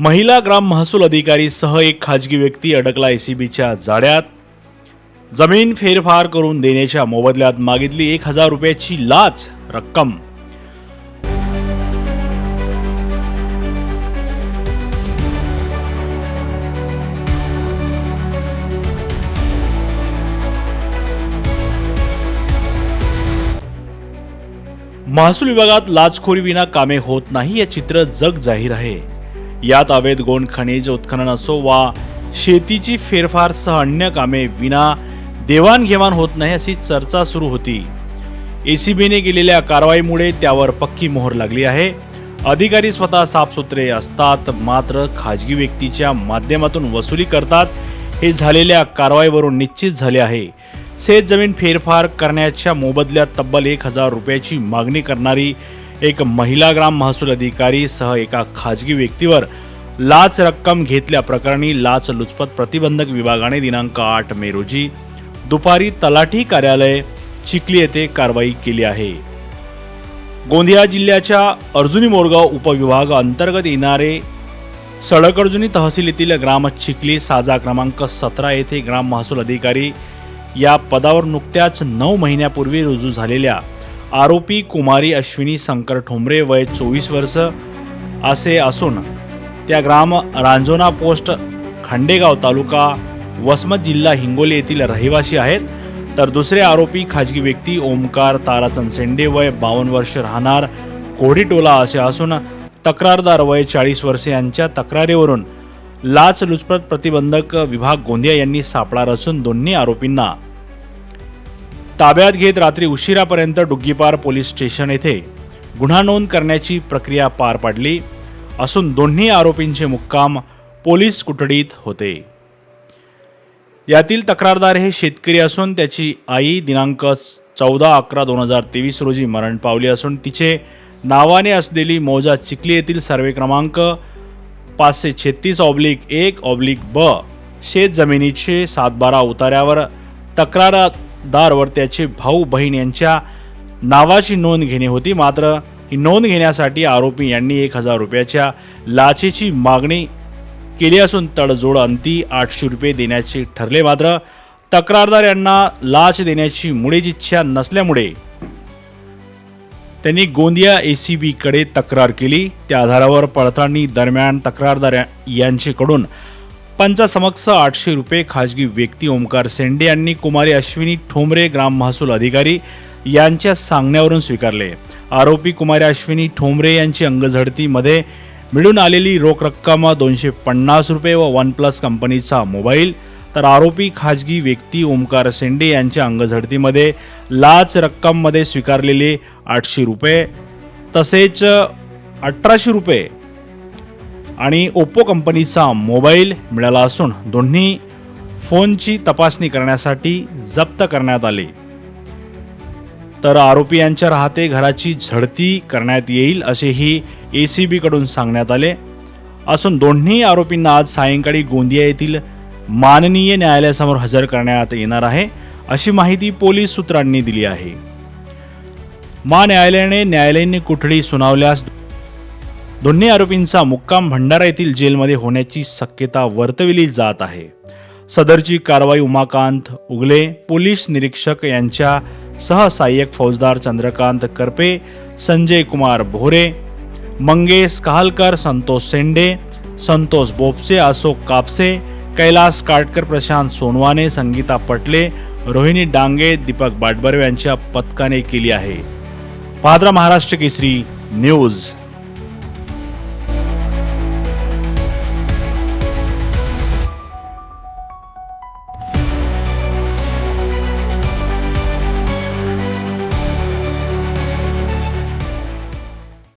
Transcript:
महिला ग्राम महसूल अधिकारी सह एक खाजगी व्यक्ती अडकला एसीबीच्या जाड्यात जमीन फेरफार करून देण्याच्या मोबदल्यात मागितली एक हजार रुपयाची लाच रक्कम. महसूल विभागात लाचखोरी विना कामे होत नाही हे चित्र जग जाहीर आहे. यात अवैध गोंड खनिज उत्खनन असो वा शेतीची फेरफार सह अन्य कामे विना देवाणघेवाण होत नाही अशी चर्चा सुरू होती. एसीबीने केलेल्या कारवाईमुळे त्यावर पक्की मोहर लागली आहे. अधिकारी स्वतः साफसुथरे असतात मात्र खाजगी व्यक्तीच्या माध्यमातून वसुली करतात. हे झालेल्या कारवाईवरून निश्चित झाले आहे. शेत जमीन फेरफार करण्याच्या मोबदल्यात तब्बल एक हजार रुपयाची मागणी करणारी एक महिला ग्राम महसूल अधिकारी सह एका खाजगी व्यक्तीवर लाच रक्कम घेतल्या प्रकरणी लाच लुचपत प्रतिबंधक विभागाने दिनांक आठ मे रोजी दुपारी तलाठी कार्यालय चिखली येथे कारवाई केली आहे. गोंदिया जिल्ह्याच्या अर्जुनी मोरगाव उपविभाग अंतर्गत येणारे सडकअर्जुनी तहसील येथील ग्राम चिखली साजा क्रमांक सतरा येथे ग्राम महसूल अधिकारी या पदावर नुकत्याच नऊ महिन्यापूर्वी रुजू झालेल्या आरोपी कुमारी अश्विनी शंकर ठोंबरे वय चोवीस वर्ष असे असून त्या ग्राम रांजोना पोस्ट खांडेगाव तालुका वसमत जिल्हा हिंगोली येथील रहिवासी आहेत. तर दुसरे आरोपी खाजगी व्यक्ती ओमकार ताराचंद सेंडे वय बावन्न वर्ष राहणार कोढीटोला असे असून तक्रारदार वय चाळीस वर्षे यांच्या तक्रारीवरून लाचलुचपत प्रतिबंधक विभाग गोंदिया यांनी सापळा रचून दोन्ही आरोपींना ताब्यात घेत रात्री उशिरापर्यंत डुग्गीपार पोलीस स्टेशन येथे गुन्हा नोंद करण्याची प्रक्रिया पार पाडली असून दोन्ही आरोपींचे मुक्काम पोलीस कुठडीत होते. यातील तक्रारदार हे शेतकरी असून त्याची आई दिनांक चौदा अकरा दोन हजार तेवीस रोजी मरण पावली असून तिचे नावाने असलेली मौजा चिखली येथील सर्वे क्रमांक पाचशे छत्तीस ऑब्लिक एक ऑब्लिक ब शेत जमिनीचे सातबारा उतार्यावर तक्रारात वर त्याचे भाऊ बहीण यांच्या नावाची नोंद घेणे होती. मात्र ही नोंद घेण्यासाठी आरोपी यांनी एक हजार रुपयाच्या लाचेची मागणी केली असून तडजोड अंती आठशे रुपये देण्याचे ठरले. मात्र तक्रारदार यांना लाच देण्याची मुळीच इच्छा नसल्यामुळे त्यांनी गोंदिया ए सी बीकडे तक्रार केली. त्या आधारावर पडताळणी दरम्यान तक्रारदार या- यांच्याकडून पंचासमक्ष आठशे रुपये खाजगी व्यक्ती ओमकार सेंडे यांनी कुमारी अश्विनी ठोंबरे ग्राम महसूल अधिकारी यांच्या सांगण्यावरून स्वीकारले. आरोपी कुमारी अश्विनी ठोंबरे यांची अंगझडतीमध्ये मिळून आलेली रोख रक्कम दोनशे पन्नास रुपये व वन प्लस कंपनीचा मोबाईल तर आरोपी खाजगी व्यक्ती ओमकार सेंडे यांच्या अंगझडतीमध्ये लाच रक्कममध्ये स्वीकारलेले आठशे रुपये तसेच अठराशे रुपये आणि ओप्पो कंपनीचा मोबाईल मिळाला असून दोन्ही फोनची तपासणी करण्यासाठी जप्त करण्यात आले. तर आरोपी यांच्या राहते घराची झडती करण्यात येईल असेही ए सी बीकडून सांगण्यात आले. असून दोन्ही आरोपींना आज सायंकाळी गोंदिया येथील माननीय न्यायालयासमोर हजर करण्यात येणार आहे अशी माहिती पोलीस सूत्रांनी दिली आहे. मा न्यायालयाने न्यायालयीन कुठडी सुनावल्यास दोन्ही आरोपींचा मुक्काम भंडारा येथील जेलमध्ये होण्याची शक्यता वर्तविली जात आहे. सदरची कारवाई उमाकांत उगले पोलीस निरीक्षक यांच्या सह सहाय्यक फौजदार चंद्रकांत करपे संजय कुमार भोरे मंगेश कहालकर संतोष सेंडे संतोष बोपसे अशोक कापसे कैलास काटकर प्रशांत सोनवाने संगीता पटले रोहिणी डांगे दीपक बाटबर्वे यांच्या पथकाने केली आहे. पाद्रा महाराष्ट्र केसरी न्यूज.